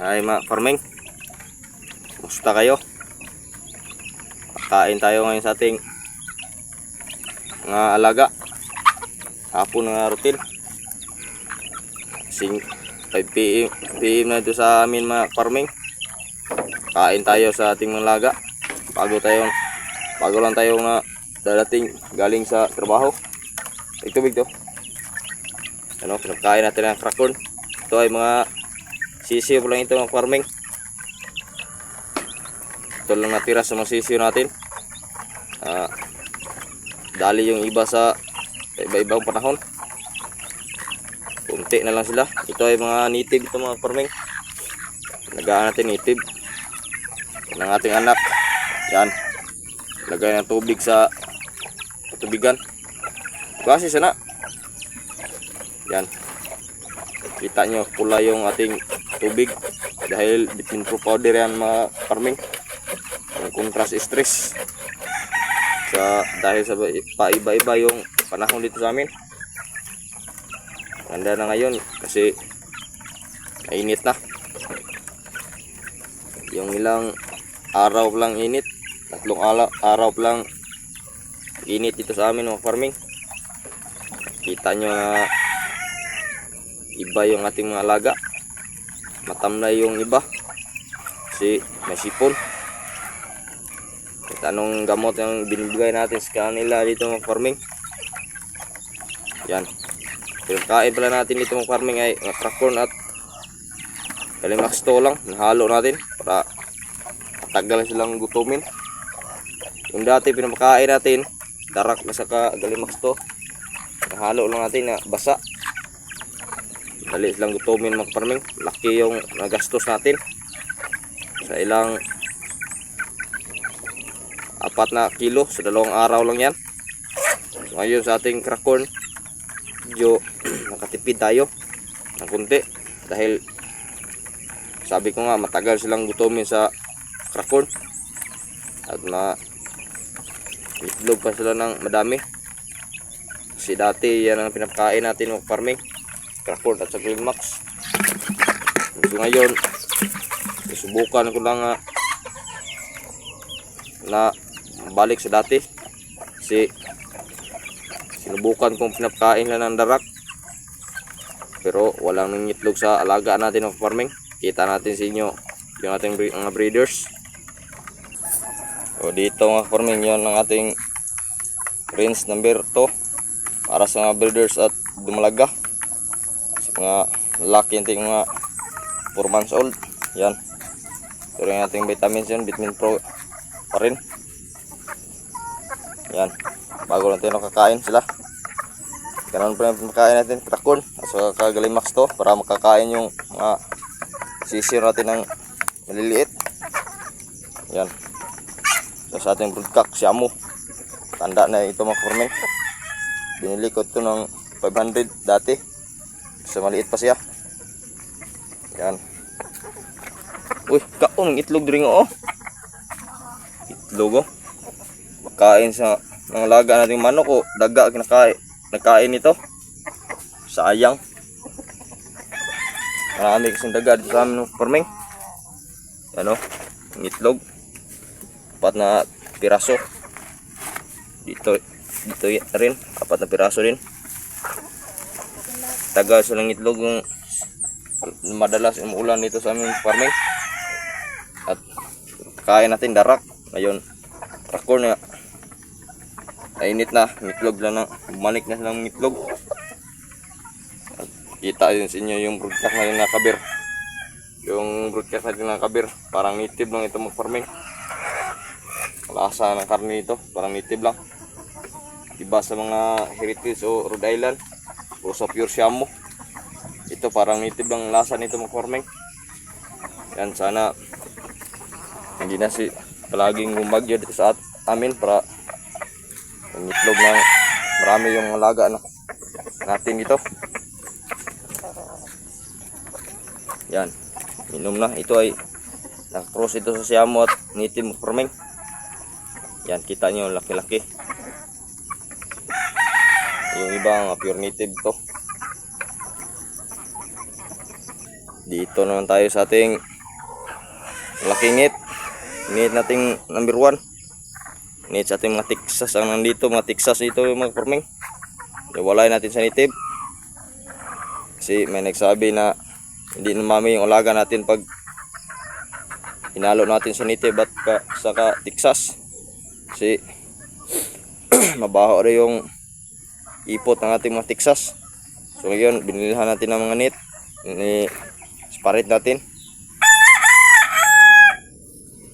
Hi mga farming. Kumusta kayo? Kain tayo ngayon sa ating mga alaga. Hapon ng. Sing 5 PM, PM na ito sa amin mga farming. Kain tayo sa ating mga alaga. Bago tayo bago lang tayo na dadating galing sa trabaho. May tubig to. Ano, pinagkain natin ng crackcorn. Ito ay mga sisiyo lang ito ng farming. Ito lang natira sa mga sisiyo natin. Ah, dali yung iba sa iba-ibang panahon. Kunti na lang sila. Ito ay mga native ito mga farming. Nagaan natin native. Ang ating anak. Yan. Lagay ng tubig sa tubigan. Kasi sana. Yan. Kita nyo pula yung ating tubig dahil vitamin pro powder yan mga farming. Yung contrast stress sa dahil sa paiba-iba yung panahon dito sa amin. Ganda na ngayon kasi mainit na. Yung ilang araw lang init, tatlong araw, araw lang init dito sa amin mga farming. Kita nyo na iba yung ating mga alaga matamlay yung iba. Kasi may sipon. At anong gamot yung binibigay natin sa kanila dito mga farming? Yan. Pinagkain pala natin dito mga farming ay crackcorn at kalimax to lang. Nahalo natin para tagal silang gutumin. Yung dati pinapakain natin darak na saka galimax to nahalo lang natin na basa dali silang gutumin mga farming laki yung nagastos natin. Sa ilang apat na kilo sa dalawang araw lang yan. Ngayon sa ating crackcorn medyo nakatipid tayo ng kunti dahil sabi ko nga matagal silang gutumin sa crackcorn at na itlog pa sila ng madami. Kasi dati yan ang pinapakain natin mga farming crackcorn at sa green max so ngayon susubukan ko lang na balik sa dati. Kasi sinubukan kong pinapakain lang ng darak. Pero walang nangitlog sa alaga natin ng farming. Kita natin sa inyo yung ating mga breeders. O dito mga farming yon ang ating range number 2 para sa mga breeders at dumalaga mga laki natin mga 4 months old. Yan. Ito rin ating vitamins yun vitamin pro pa rin. Yan. Bago lang tayo nakakain sila. Ganun pa yung pagkain natin at saka kagalimax to para makakain yung mga sisiyo natin ng maliliit. Yan. So, sa ating broodcock si Amo tanda na ito mga farming binili ko ito ng 500 dati sa maliit pa siya. Yan. Uy kaon itlog dring oh. Itlog oh. Kain sa mga laga nating manok o daga kinakain nakain ito sayang. Marami kasing daga dito sa amin ng farming ano ang itlog. Apat na piraso. Dito dito rin. Apat na piraso rin taga silang itlog yung madalas umuulan dito sa aming farming at kain natin darak ngayon rakor na Nainit na, mitlog lang na, bumalik na silang mitlog. At kita yun sa inyo yung broadcast na kabir. Yung broadcast natin na kabir, parang native lang ito mag-farming. Lasa ng karne ito, parang native lang. Iba sa mga heritage o Rhode Island, o sa pure Siamo. Ito parang native lang ang lasa nito mag-farming. Yan, sana hindi na si palaging gumagyo dito sa at- amin para yung itlog ng marami yung alaga na natin dito. Yan. Inom na. Ito ay nakakross ito sa Siamo at native farming. Yan, kita nyo laki-laki. Yung iba nga pure native to. dito naman tayo sa ating malaking ngit. Ngit nating number one. Ngit sa ating mga Texas ang nandito. Mga Texas dito yung mga farming. Iwalay natin sa native. Kasi may nagsabi na hindi na mami yung ulaga natin pag hinalo natin sa native at ka, saka Texas. Kasi mabaho rin yung ipot ng ating mga Texas. So ngayon, binilihan natin ng mga net. Sparit natin.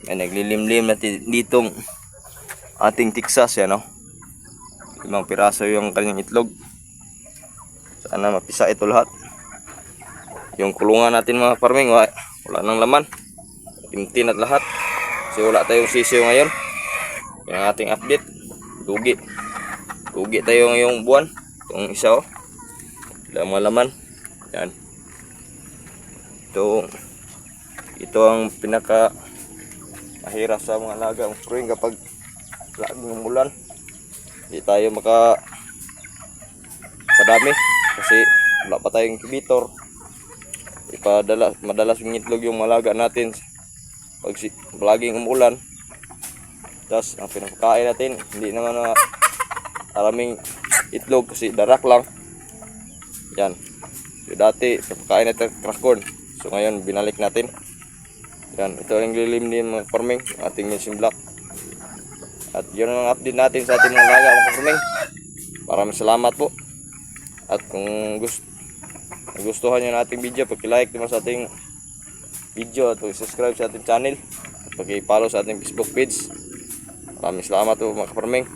May naglilimlim natin ditong ating Texas yan, no? Limang piraso yung kanyang itlog. Sana mapisa ito lahat. Yung kulungan natin mga farming, wala, nang laman. Timtin at lahat. Kasi wala tayong sisiyo ngayon. Yung ating update. Lugi. Lugi tayo ngayong buwan. Itong isa oh. Wala mga laman. Yan. Ito. Ito ang pinaka mahirap sa mga alaga. Ang spring kapag laging umulan. Hindi tayo maka padami. Kasi wala pa tayong incubator. Ipadala, madalas yung itlog yung malaga natin pag si, laging umulan. Tapos ang pinapakain natin, hindi naman na maraming itlog kasi darak lang. Yan. So, dati, pinapakain natin crackcorn. So ngayon, binalik natin. Yan. Ito ang lilim din mga farming, ating machine block. At yun ang update natin sa ating mga laga mga farming. Maraming salamat po. At kung gusto nagustuhan nyo nating video, pag-like naman sa ating video at subscribe sa ating channel at pag-follow sa ating Facebook page. Maraming salamat po mga kaparming.